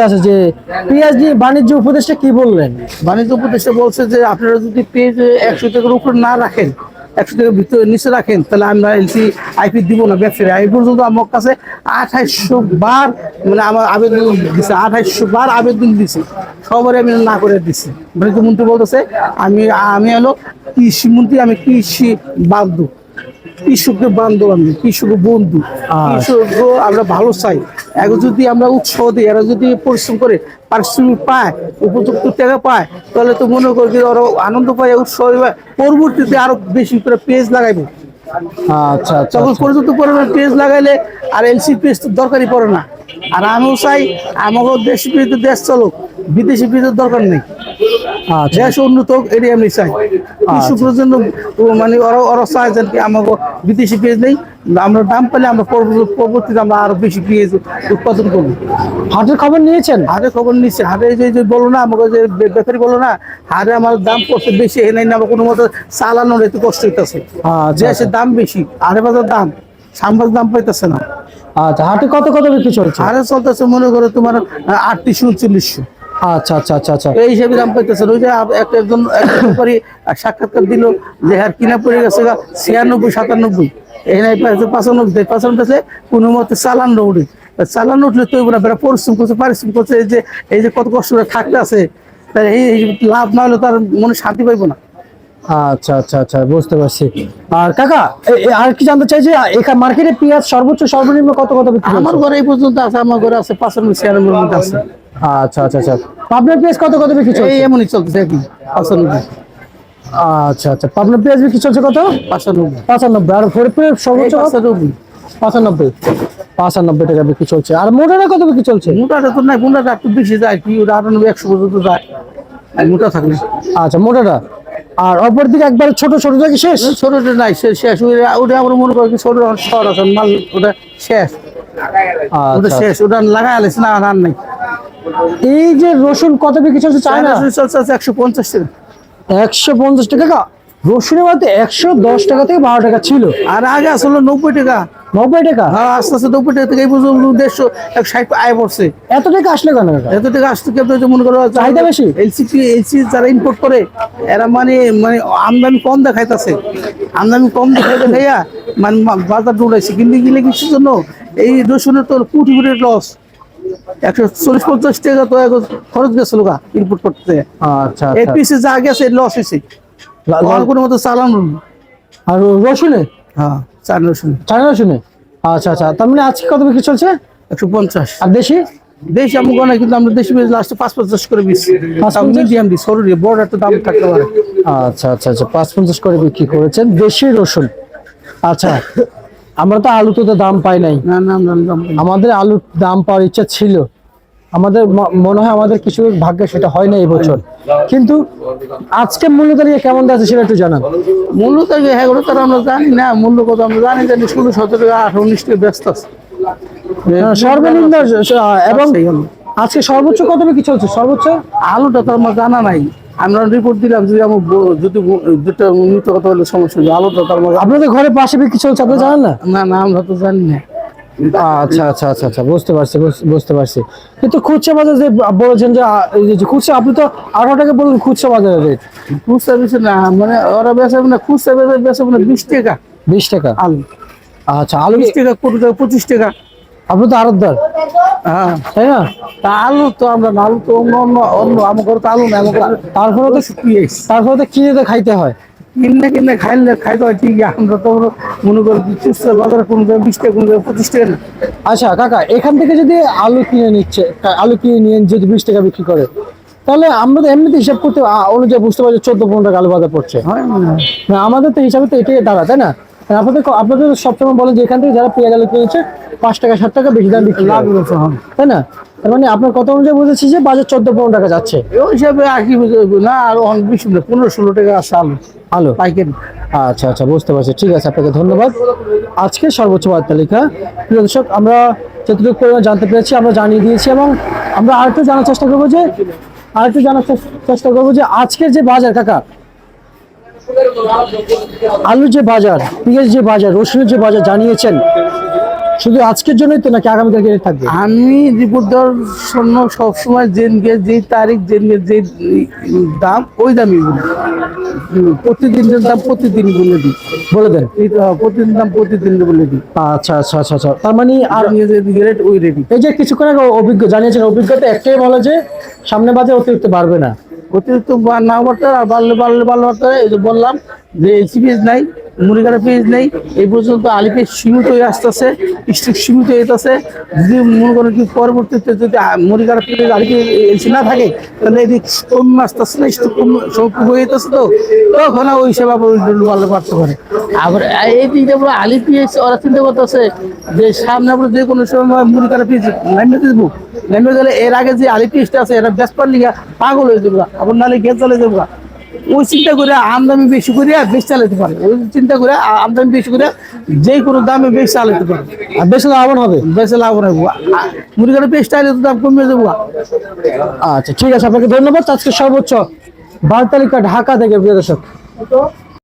একটা আছে যে পেঁয়াজ বাণিজ্য উপদেষ্টা কি বললেন? বাণিজ্য উপদেষ্টা বলছে যে আপনারা যদি পেজ একশো টাকার উপর না রাখেন, একশো টাকার ভিতরে নিচে রাখেন, তাহলে আমরা এলসি আইপি দিব না ব্যবসায়ী। এই পর্যন্ত আমার কাছে আঠাইশশো বার মানে আমার আবেদন দিছে, আঠাইশশো বার আবেদন দিছে। সবারই আমি না করে দিছি। বাণিজ্য মন্ত্রী বলতেছে, আমি আমি হলো কৃষি মন্ত্রী, আমি কৃষি বান্ধব কৃষকের বান্ধব আমি কৃষক বন্ধু কৃষক আমরা ভালো চাই। এখন যদি আমরা উৎসাহ দিই এরা যদি পরিশ্রম করে পারিশ্রমিক পায় উপযুক্ত টাকা পায় তাহলে তো মনে করি ওরা আনন্দ পায় উৎসাহ পরবর্তীতে আরও বেশি করে পেজ লাগাইবে। আচ্ছা আচ্ছা তখন পর্যন্ত পরিমাণ পেজ লাগাইলে আর এলসি পেজ তো দরকারই পড়ে না। আর আমিও চাই আমাকেও দেশি পেজ দেশ চলুক বিদেশি পেজের দরকার নেই। আচ্ছা দেশ উন্নত এটাই আমি চাই। কৃষকদের জন্য মানে ওরা ওরা চায় যেন আমাকে বিদেশি পেঁয়াজ নেই আমরা দাম পেলে আমরা পরবর্তীতে আমরা আরও বেশি পেঁয়াজ উৎপাদন করব। হাটের খবর নিয়েছেন? হারে খবর নিচ্ছে হারে যে যে বলো না আমাকে যে ব্যাপারী বলো না হারে আমার দাম পড়ছে বেশি এনে না কোনো মতো চালানোর একটু কষ্ট হইতেছে। আচ্ছা। দেশের দাম বেশি আরে বাজার দাম সাম্বাজ দাম পাইতেছে না। আচ্ছা হাটে কত কত বিক্রি চলছে? হারে চলতেছে মনে করো তোমার আটত্রিশশো উনচল্লিশশো। আচ্ছা আচ্ছা আচ্ছা আচ্ছা। এই হিসাবে দাম ওই যে একজন ব্যাপারী সাক্ষাৎকার দিল যে কিনা পড়ে গেছে ছিয়ানব্বই সাতানব্বই। এখানে পাঁচানব্বই। পাঁচান কোনো মতে চালান উঠে। চালান উঠলে তো না বেড়া পরিশ্রম করছে পরিশ্রম করছে। এই যে এই যে কত কষ্ট করে থাকতে আছে তার এই লাভ না হলে তার মনে শান্তি পাইবো না। আচ্ছা আচ্ছা আচ্ছা বুঝতে পারছি। আর কাকা আর কি জানতে চাই যে এখানে মার্কেটে পেঁয়াজ সর্বোচ্চ সর্বনিম্ন কত কত আমার ঘরে এই পর্যন্ত আছে আমার ঘরে আছে পাঁচানব্বই ছিয়ানব্বই মধ্যে আছে। আচ্ছা আচ্ছা আচ্ছা। পাবনার পেঁয়াজ কত কত বিক্রি এই চলছে এমনই চলতেছে আর কি পাঁচানব্বই। আচ্ছা আচ্ছা। পাবনার পেঁয়াজ বিক্রি চলছে কত? পাঁচানব্বই। পঁচানব্বই। আর ফরিদপুরের এই সর্বোচ্চ? পাঁচানব্বই। পঁচানব্বই। পঁচানব্বই টাকা বিক্রি চলছে। আর মোটাটা কত বিক্রি চলছে? মোটাটা তো নাই মোটাটা একটু বেশি যায় কি ওটা আটানব্বই একশো পর্যন্ত যায়। আর মোটা থাকলে। আচ্ছা মোটাটা। আর অপর দিকে একবার ছোট ছোট কি শেষ? ছোটটা নাই সে- শেষ। ওটা ওটা আমরা মনে করি ছোট শহর আছে মাল ওটা শেষ। ওটা আচ্ছা শেষ ওটা লাগাই আলিস না আর নাই। এই যে রসুন কত বিক্রি চলছে চায়না চায়না? চলছে আছে একশো পঞ্চাশ টাকা। একশো পঞ্চাশ টাকা। কা রসুনের মধ্যে একশো দশ টাকা থেকে বারো টাকা ছিল। আর আগে আসলে নব্বই টাকা। নব্বই টাকা? হ্যাঁ আস্তে আস্তে নব্বই টাকা থেকে এই পর্যন্ত দেড়শো এক ষাট আয় পড়ছে। এত টাকা আসলে কেন? এত টাকা আসতে কেউ মনে করো চাহিদা বেশি? এলসিপি এলসি যারা ইম্পোর্ট করে এরা মানে মানে আমদানি কম দেখাইতেছে। আমদানি কম দেখাই দেখাইয়া মানে বাজার দৌড়াইছে কিন্তু গেলে কিছুর জন্য? এই রসুনের তো কোটি কোটি লস একশো চল্লিশ পঞ্চাশ টাকা তো খরচ গেছিল গা ইম্পোর্ট করতে। আচ্ছা এই আচ্ছা। পিসে যা গেছে লস হয়েছে লা- লা- আর কোনো মতো চালানো আর রসুনে? হ্যাঁ চার রসুন। আচ্ছা আচ্ছা। তার মানে আজকে কত বিক্রি চলছে? একশো পঞ্চাশ। আর দেশি? দেশ আমি গণাই কিন্তু আমরা দেশি লাস্টে পাঁচ পঞ্চাশ করে? মিডিয়াম দিই সরু বড় একটা দাম থাকতে পারে। আচ্ছা আচ্ছা আচ্ছা। পাঁচ পঞ্চাশ করে বিক্রি করেছেন দেশি রসুন। আচ্ছা আমরা তো আলু তো দাম পাই নাই। আমাদের আলুর দাম পাওয়ার ইচ্ছা ছিল। আমাদের মনে হয় আমাদের কিছু ভাগ্যে সেটা হয় না এই বছর কিন্তু আজকে মূল্য দাঁড়িয়ে কেমন আছে সেটা একটু জানান। মূল্য তো হ্যাঁ ওটা তো আমরা জানি না মূল্য কত আমরা জানি জানি ষোলো সতেরো টাকা আঠারো উনিশ টাকা ব্যস্ত আছে। সর্বনিম্ন এবং আজকে সর্বোচ্চ কত বিক্রি চলছে? সর্বোচ্চ? আলুটা তো আমার জানা নাই। আমরা রিপোর্ট দিলাম যদি আমার যদি দুটো মিথ্য কথা বলে সমস্যা হবে আলুটা তো আমার আপনাদের ঘরে পাশে বিক্রি চলছে আপনি জানেন না? না না আমরা তো জানি না। আচ্ছা আচ্ছা আচ্ছা আচ্ছা বুঝতে পারছি বুঝ- বুঝতে পারছি। কিন্তু খুচরা বাজার যে বলেছেন যে খুচরা আপনি তো আঠারো টাকা বললেন খুচরা বাজারের রেট খুচরা বেশি না মানে ওরা বেচে না খুচরা বেচে বেচে মানে বিশ টাকা। বিশ টাকা? আলু। আচ্ছা আলু বিশ টাকা কোটি টাকা পঁচিশ টাকা। আপনি তো আরতদার হ্যাঁ। তাই না? তা আলু তো আমরা আলু তো অন্য অন্য অন্য আমার ঘরে তো আলু না তারপরে তো তারপরে তো কিনে তো খাইতে হয়। কিনে কিনে খাইলে খাইতে হয় ঠিক আমরা তো মনে করি বাজারে কোনো জায়গায় বিশ টাকা কোনো জায়গায় পঁচিশ টাকা আচ্ছা কাকা এখান থেকে যদি আলু কিনে নিচ্ছে আলু কিনে নিয়ে যদি বিশ টাকা বিক্রি করে তাহলে আমরা তো এমনিতে হিসাব করতে অনুযায়ী বুঝতে পারছি চোদ্দ পনেরো টাকা আলু বাজার পড়ছে। হয় আমাদের তো হিসাবে তো এটাই দাঁড়া তাই না? আপনাদের আপনাদের সবসময় বলেন যে এখান থেকে যারা পেঁয়াজ আলু কিনেছে পাঁচ টাকা ষাট টাকা বেশি দাম বিক্রি লাভ করে। তাই না? তার মানে আপনার কত অনুযায়ী বুঝেছি যে বাজার চোদ্দ পনেরো টাকা যাচ্ছে। ওই হিসাবে আর কি বুঝবে না আর অনেক বেশি পনেরো ষোলো টাকা আছে আলু। আলু? পাইকারি। আচ্ছা আচ্ছা বুঝতে পারছি। ঠিক আছে আপনাকে ধন্যবাদ। আজকে সর্বোচ্চ বাজার তালিকা। প্রিয় দর্শক আমরা যতটুকু পরিমাণ জানতে পেরেছি আমরা জানিয়ে দিয়েছি এবং আমরা আরেকটু জানার চেষ্টা করব যে আরেকটু জানার চেষ্টা করব যে আজকের যে বাজার কাকা আলুর যে বাজার পেঁয়াজ যে বাজার রসুনের যে বাজার জানিয়েছেন শুধু আজকের জন্যই তো নাকি আগামীকালকে রেট থাকবে? আমি রিপোর্ট দেওয়ার জন্য সবসময় জেনকে যে তারিখ জেনকে যে দাম ওই দামই বলি। প্রতিদিনের দাম প্রতিদিন বলে দিই। বলে দেন। তো, প্রতিদিন দাম প্রতিদিন বলে দিই। আচ্ছা আচ্ছা আচ্ছা আচ্ছা। তার মানে আর আর নিয়ে যে রেট ওই রেডি এই যে কিছুক্ষণ আগে অভিজ্ঞ জানিয়েছেন অভিজ্ঞতা একটাই বলে যে সামনে বাজে অতিরিক্ত বাড়বে না। অতিরিক্ত না বাড়তে আর বাড়লে বাড়লে বাড়লে বাড়তে এই যে বললাম যে এলসি পেজ নাই মুড়িকাটা পেজ নেই, এই পর্যন্ত আলি পেজ সীমিত হয়ে আসতেছে, স্টিক সীমিত হয়ে যেতেছে। যদি মনে করেন কি পরবর্তীতে যদি মুড়িকাটা পেজ আলি পেজ এলসি না থাকে, তাহলে এদিক কম আসতেছে না, স্টিক কম সংখ্যক হয়ে যেতেছে তো, তখন ওই আবার ভালো বাড়তে পারে। আবার এই দিকটা পুরো আলি পেজ ওরা চিন্তা করতেছে যে সামনে আমরা যে কোনো সময় মুড়িকাটা পেজ নামিয়ে দেবো নেমে গেলে এর আগে যে আলি পেজটা আছে এটা বেসপার লিগা পাগল হয়ে যাব আবার নালে গেছ চালে যাব ওই চিন্তা করে আমদামি বেশি করে বেশ চালাতে পারে। ওই চিন্তা করে আমদামি বেশি করে যে কোনো দামে বেশ চালাতে পারে। আর বেশি লাভবান হবে? বেশি লাভ রাখব মুরগির পেস্ট আইলে তো দাম কমে যাব আচ্ছা ঠিক আছে আপনাকে ধন্যবাদ। আজকে সর্বোচ্চ বার তালিকা ঢাকা থেকে প্রিয় দর্শক।